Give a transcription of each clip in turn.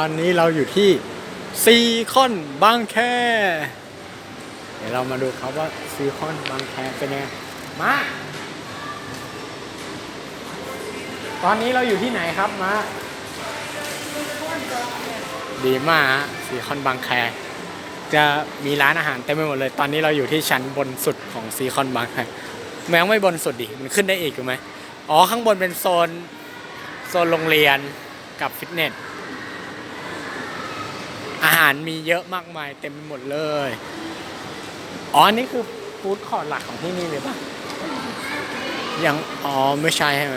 ตอนนี้เราอยู่ที่ซีคอนบางแค เดี๋ยวเรามาดูครับว่าซีคอนบางแคเป็นยังไง มา ตอนนี้เราอยู่ที่ไหนครับมาดีมากฮะซีคอนบางแค จะมีร้านอาหารเต็มไปหมดเลย ตอนนี้เราอยู่ที่ชั้นบนสุดของซีคอนบางแคแม้ไม่บนสุดดิ มันขึ้นได้อีกถูกไหม อ๋อ ข้างบนเป็นโซน โซนโรงเรียนกับฟิตเนส อาหารมีเยอะมากมายเต็มไปหมดเลย อ๋อ นี่คือฟู้ดคอร์ทหลักของที่นี่เลยปะยัง อ๋อ ไม่ใช่ใช่ไหม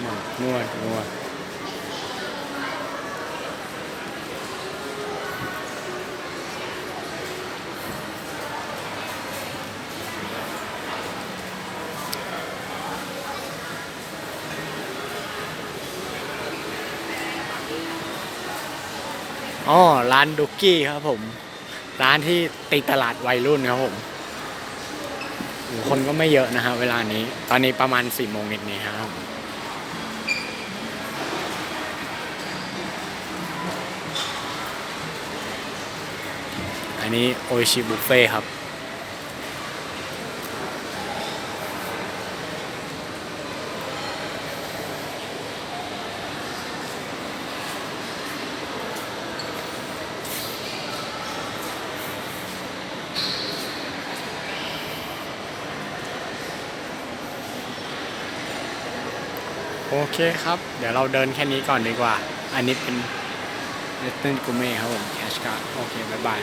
หมากนวดนวดอ๋อร้านดุกกี้ครับผม ร้านที่ติดตลาดวัยรุ่นครับผมโอ้คนก็ไม่เยอะนะฮะเวลานี้ ตอนนี้ประมาณสี่โมงนิดนี้ครับ อันนี้โอชิบุฟเฟ่ครับ โอเคครับ เดี๋ยวเราเดินแค่นี้ก่อนดีกว่า อันนี้เป็นเลตเติ้ลกูเม่ครับผมแคชการ์ดโอเค บ๊ายบาย